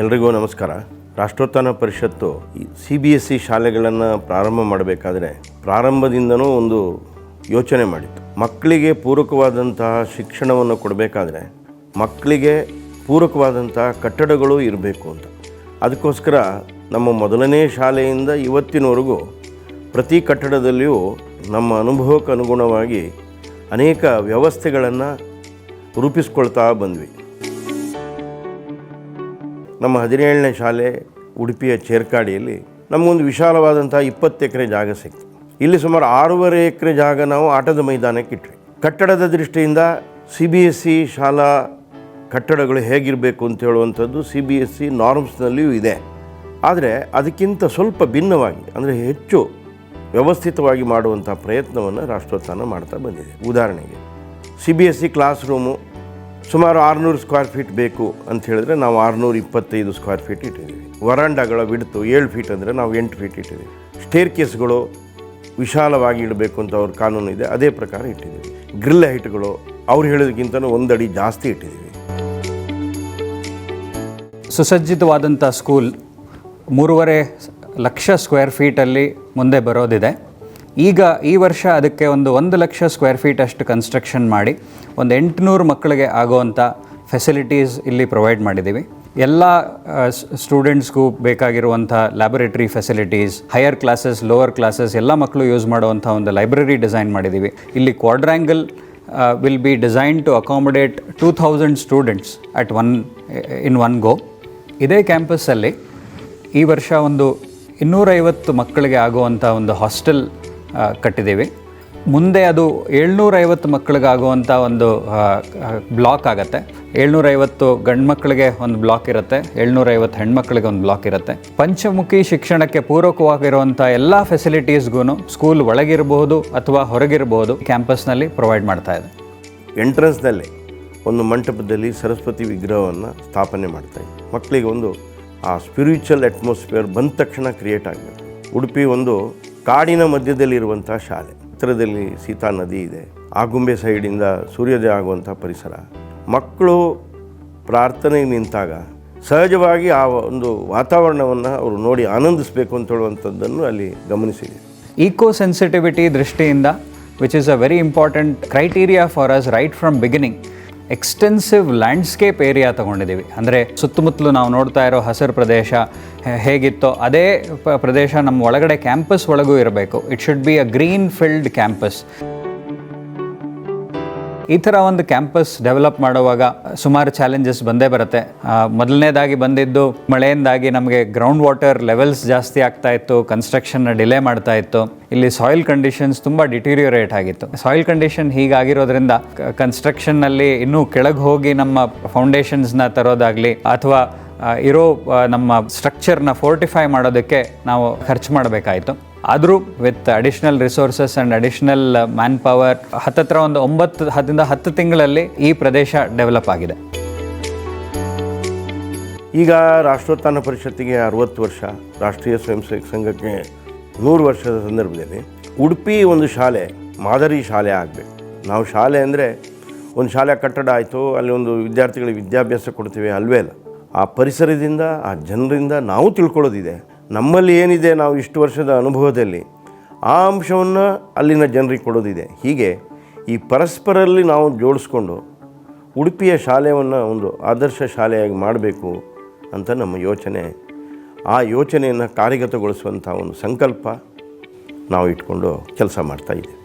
ಎಲ್ರಿಗೂ ನಮಸ್ಕಾರ. ರಾಷ್ಟ್ರೋತ್ಥಾನ ಪರಿಷತ್ತು C B S C ಶಾಲೆಗಳನ್ನು ಪ್ರಾರಂಭ ಮಾಡಬೇಕಾದ್ರೆ ಪ್ರಾರಂಭದಿಂದನೂ ಒಂದು ಯೋಚನೆ ಮಾಡಿತ್ತು. ಮಕ್ಕಳಿಗೆ ಪೂರಕವಾದಂತಹ ಶಿಕ್ಷಣವನ್ನು ಕೊಡಬೇಕಾದ್ರೆ ಮಕ್ಕಳಿಗೆ ಪೂರಕವಾದಂತಹ ಕಟ್ಟಡಗಳು ಇರಬೇಕು ಅಂತ. ಅದಕ್ಕೋಸ್ಕರ ನಮ್ಮ ಮೊದಲನೇ ಶಾಲೆಯಿಂದ ಇವತ್ತಿನವರೆಗೂ ಪ್ರತಿ ಕಟ್ಟಡದಲ್ಲಿಯೂ ನಮ್ಮ ಅನುಭವಕ್ಕೆ ಅನುಗುಣವಾಗಿ ಅನೇಕ ವ್ಯವಸ್ಥೆಗಳನ್ನು ರೂಪಿಸ್ಕೊಳ್ತಾ ಬಂದ್ವಿ. ನಮ್ಮ ಹದಿನೇಳನೇ ಶಾಲೆ ಉಡುಪಿಯ ಚೇರ್ಕಾಡಿಯಲ್ಲಿ ನಮಗೊಂದು ವಿಶಾಲವಾದಂಥ ಇಪ್ಪತ್ತು ಎಕರೆ ಜಾಗ ಸಿಕ್ತು. ಇಲ್ಲಿ ಸುಮಾರು ಆರೂವರೆ ಎಕರೆ ಜಾಗ ನಾವು ಆಟದ ಮೈದಾನಕ್ಕೆ ಇಟ್ವಿ. ಕಟ್ಟಡದ ದೃಷ್ಟಿಯಿಂದ ಸಿ ಬಿ ಎಸ್ ಸಿ ಶಾಲಾ ಕಟ್ಟಡಗಳು ಹೇಗಿರಬೇಕು ಅಂತ ಹೇಳುವಂಥದ್ದು ಸಿ ಬಿ ಎಸ್ ಸಿ ನಾರ್ಮ್ಸ್ನಲ್ಲಿಯೂ ಇದೆ. ಆದರೆ ಅದಕ್ಕಿಂತ ಸ್ವಲ್ಪ ಭಿನ್ನವಾಗಿ, ಅಂದರೆ ಹೆಚ್ಚು ವ್ಯವಸ್ಥಿತವಾಗಿ ಮಾಡುವಂಥ ಪ್ರಯತ್ನವನ್ನು ರಾಷ್ಟ್ರೋತ್ಥಾನ ಮಾಡ್ತಾ ಬಂದಿದೆ. ಉದಾಹರಣೆಗೆ, C B S C class room ಸುಮಾರು ಆರುನೂರು ಸ್ಕ್ವೇರ್ ಫೀಟ್ ಬೇಕು ಅಂತ ಹೇಳಿದ್ರೆ ನಾವು ಆರುನೂರ ಇಪ್ಪತ್ತೈದು ಸ್ಕ್ವೇರ್ ಫೀಟ್ ಇಟ್ಟಿದ್ದೀವಿ. ವರಾಂಡಗಳ ಬಿಡ್ತು ಏಳು ಫೀಟ್ ಅಂದರೆ ನಾವು ಎಂಟು ಫೀಟ್ ಇಟ್ಟಿದ್ದೀವಿ. ಸ್ಟೇರ್ ಕೇಸ್ಗಳು ವಿಶಾಲವಾಗಿ ಇಡಬೇಕು ಅಂತ ಅವ್ರ ಕಾನೂನು ಇದೆ, ಅದೇ ಪ್ರಕಾರ ಇಟ್ಟಿದ್ದೀವಿ. ಗ್ರಿಲ್ ಹೈಟ್ಗಳು ಅವ್ರು ಹೇಳೋದಕ್ಕಿಂತಲೂ ಒಂದು ಅಡಿ ಜಾಸ್ತಿ ಇಟ್ಟಿದ್ದೀವಿ. ಸುಸಜ್ಜಿತವಾದಂಥ ಸ್ಕೂಲ್ ಮೂರುವರೆ ಲಕ್ಷ ಸ್ಕ್ವೇರ್ ಫೀಟಲ್ಲಿ ಮುಂದೆ ಬರೋದಿದೆ. ಈಗ ಈ ವರ್ಷ ಅದಕ್ಕೆ ಒಂದು ಒಂದು ಲಕ್ಷ ಸ್ಕ್ವೇರ್ ಫೀಟ್ ಅಷ್ಟು ಕನ್ಸ್ಟ್ರಕ್ಷನ್ ಮಾಡಿ, ಒಂದು ಎಂಟುನೂರು ಮಕ್ಕಳಿಗೆ ಆಗುವಂಥ ಫೆಸಿಲಿಟೀಸ್ ಇಲ್ಲಿ ಪ್ರೊವೈಡ್ ಮಾಡಿದ್ದೀವಿ. ಎಲ್ಲ ಸ್ಟೂಡೆಂಟ್ಸ್ಗೂ ಬೇಕಾಗಿರುವಂಥ laboratory facilities higher classes lower classes ಎಲ್ಲ ಮಕ್ಕಳು ಯೂಸ್ ಮಾಡುವಂಥ ಒಂದು ಲೈಬ್ರರಿ ಡಿಸೈನ್ ಮಾಡಿದ್ದೀವಿ. ಇಲ್ಲಿ quadrangle will be design to accommodate two thousand students at one in one go ಇದೇ ಕ್ಯಾಂಪಸ್ಸಲ್ಲಿ ಈ ವರ್ಷ ಒಂದು ಇನ್ನೂರೈವತ್ತು ಮಕ್ಕಳಿಗೆ ಆಗುವಂಥ ಒಂದು ಹಾಸ್ಟೆಲ್ ಕಟ್ಟಿದ್ದೀವಿ. ಮುಂದೆ ಅದು ಏಳ್ನೂರೈವತ್ತು ಮಕ್ಕಳಿಗಾಗುವಂಥ ಒಂದು ಬ್ಲಾಕ್ ಆಗುತ್ತೆ. ಏಳ್ನೂರೈವತ್ತು ಗಂಡು ಮಕ್ಕಳಿಗೆ ಒಂದು ಬ್ಲಾಕ್ ಇರುತ್ತೆ, ಏಳ್ನೂರೈವತ್ತು ಹೆಣ್ಮಕ್ಳಿಗೆ ಒಂದು ಬ್ಲಾಕ್ ಇರುತ್ತೆ. ಪಂಚಮುಖಿ ಶಿಕ್ಷಣಕ್ಕೆ ಪೂರಕವಾಗಿರುವಂಥ ಎಲ್ಲ ಫೆಸಿಲಿಟೀಸ್ಗೂ ಸ್ಕೂಲ್ ಒಳಗಿರಬಹುದು ಅಥವಾ ಹೊರಗಿರಬಹುದು ಕ್ಯಾಂಪಸ್ನಲ್ಲಿ ಪ್ರೊವೈಡ್ ಮಾಡ್ತಾ ಇದೆ. ಎಂಟ್ರೆನ್ಸ್ನಲ್ಲಿ ಒಂದು ಮಂಟಪದಲ್ಲಿ ಸರಸ್ವತಿ ವಿಗ್ರಹವನ್ನು ಸ್ಥಾಪನೆ ಮಾಡ್ತಾ ಇದೆ. ಮಕ್ಕಳಿಗೆ ಒಂದು, ಆ ಸ್ಪಿರಿಚುವಲ್ ಅಟ್ಮಾಸ್ಫಿಯರ್ ಬಂದ ತಕ್ಷಣ ಕ್ರಿಯೇಟ್ ಆಗಿದೆ ಉಡುಪಿ ಒಂದು ಕಾಡಿನ ಮಧ್ಯದಲ್ಲಿರುವಂಥ ಶಾಲೆ, ಹತ್ತಿರದಲ್ಲಿ ಸೀತಾ ನದಿ ಇದೆ. ಆಗುಂಬೆ ಸೈಡಿಂದ ಸೂರ್ಯೋದಯ ಆಗುವಂಥ ಪರಿಸರ. ಮಕ್ಕಳು ಪ್ರಾರ್ಥನೆಗೆ ನಿಂತಾಗ ಸಹಜವಾಗಿ ಆ ಒಂದು ವಾತಾವರಣವನ್ನು ಅವರು ನೋಡಿ ಆನಂದಿಸಬೇಕು ಅಂತ ಹೇಳುವಂಥದ್ದನ್ನು ಅಲ್ಲಿ ಗಮನಿಸಿದೆ. ಈಕೋ ಸೆನ್ಸಿಟಿವಿಟಿ ದೃಷ್ಟಿಯಿಂದ which is a very important criteria for us right from beginning extensive landscape area ತಗೊಂಡಿದ್ದೀವಿ. ಅಂದರೆ ಸುತ್ತಮುತ್ತಲು ನಾವು ನೋಡ್ತಾ ಇರೋ ಹಸಿರು ಪ್ರದೇಶ ಹೇಗಿತ್ತೋ ಅದೇ ಪ್ರದೇಶ ನಮ್ಮ ಒಳಗಡೆ ಕ್ಯಾಂಪಸ್ ಒಳಗೂ ಇರಬೇಕು. It should be a green field campus ಈ ಥರ ಒಂದು ಕ್ಯಾಂಪಸ್ ಡೆವಲಪ್ ಮಾಡುವಾಗ ಸುಮಾರು ಚಾಲೆಂಜಸ್ ಬಂದೇ ಬರುತ್ತೆ. ಮೊದಲನೇದಾಗಿ ಬಂದಿದ್ದು ಮಳೆಯಿಂದಾಗಿ ನಮಗೆ ಗ್ರೌಂಡ್ ವಾಟರ್ ಲೆವೆಲ್ಸ್ ಜಾಸ್ತಿ ಆಗ್ತಾ ಇತ್ತು ಕನ್ಸ್ಟ್ರಕ್ಷನ್ನ ಡಿಲೇ ಮಾಡ್ತಾ ಇತ್ತು. ಇಲ್ಲಿ ಸಾಯಿಲ್ ಕಂಡೀಷನ್ಸ್ ತುಂಬ ಡಿಟೀರಿಯೋರೇಟ್ ಆಗಿತ್ತು. ಸಾಯಿಲ್ ಕಂಡೀಷನ್ ಹೀಗಾಗಿರೋದ್ರಿಂದ ಕನ್ಸ್ಟ್ರಕ್ಷನ್ನಲ್ಲಿ ಇನ್ನೂ ಕೆಳಗೆ ಹೋಗಿ ನಮ್ಮ ಫೌಂಡೇಶನ್ಸ್ನ ತರೋದಾಗಲಿ, ಅಥವಾ ಇರೋ ನಮ್ಮ ಸ್ಟ್ರಕ್ಚರ್ನ ಫೋರ್ಟಿಫೈ ಮಾಡೋದಕ್ಕೆ ನಾವು ಖರ್ಚು ಮಾಡಬೇಕಾಯಿತು. ಆದರೂ with additional resources and additional manpower ಹತ್ತತ್ರ ಒಂದು ಒಂಬತ್ತು ಹತ್ತಿಂದ ಹತ್ತು ತಿಂಗಳಲ್ಲಿ ಈ ಪ್ರದೇಶ ಡೆವಲಪ್ ಆಗಿದೆ. ಈಗ ರಾಷ್ಟ್ರೋತ್ಥಾನ ಪರಿಷತ್ತಿಗೆ ಅರವತ್ತು ವರ್ಷ, ರಾಷ್ಟ್ರೀಯ ಸ್ವಯಂ ಸೇವಕ ಸಂಘಕ್ಕೆ ನೂರು ವರ್ಷದ ಸಂದರ್ಭದಲ್ಲಿ ಉಡುಪಿ ಒಂದು ಶಾಲೆ, ಮಾದರಿ ಶಾಲೆ ಆಗಬೇಕು. ನಾವು ಶಾಲೆ ಅಂದರೆ ಒಂದು ಶಾಲೆ ಕಟ್ಟಡ ಆಯಿತು, ಅಲ್ಲಿ ಒಂದು ವಿದ್ಯಾರ್ಥಿಗಳಿಗೆ ವಿದ್ಯಾಭ್ಯಾಸ ಕೊಡ್ತೀವಿ ಅಲ್ವೇ ಅಲ್ಲ? ಆ ಪರಿಸರದಿಂದ, ಆ ಜನರಿಂದ ನಾವು ತಿಳ್ಕೊಳ್ಳೋದಿದೆ. ನಮ್ಮಲ್ಲಿ ಏನಿದೆ ನಾವು ಇಷ್ಟು ವರ್ಷದ ಅನುಭವದಲ್ಲಿ, ಆ ಅಂಶವನ್ನು ಅಲ್ಲಿನ ಜನರಿಗೆ ಕೊಡೋದಿದೆ. ಹೀಗೆ ಈ ಪರಸ್ಪರಲ್ಲಿ ನಾವು ಜೋಡಿಸ್ಕೊಂಡು ಉಡುಪಿಯ ಶಾಲೆಯನ್ನು ಒಂದು ಆದರ್ಶ ಶಾಲೆಯಾಗಿ ಮಾಡಬೇಕು ಅಂತ ನಮ್ಮ ಯೋಚನೆ. ಆ ಯೋಚನೆಯನ್ನು ಕಾರ್ಯಗತಗೊಳಿಸುವಂಥ ಒಂದು ಸಂಕಲ್ಪ ನಾವು ಇಟ್ಕೊಂಡು ಕೆಲಸ ಮಾಡ್ತಾ ಇದ್ದೀವಿ.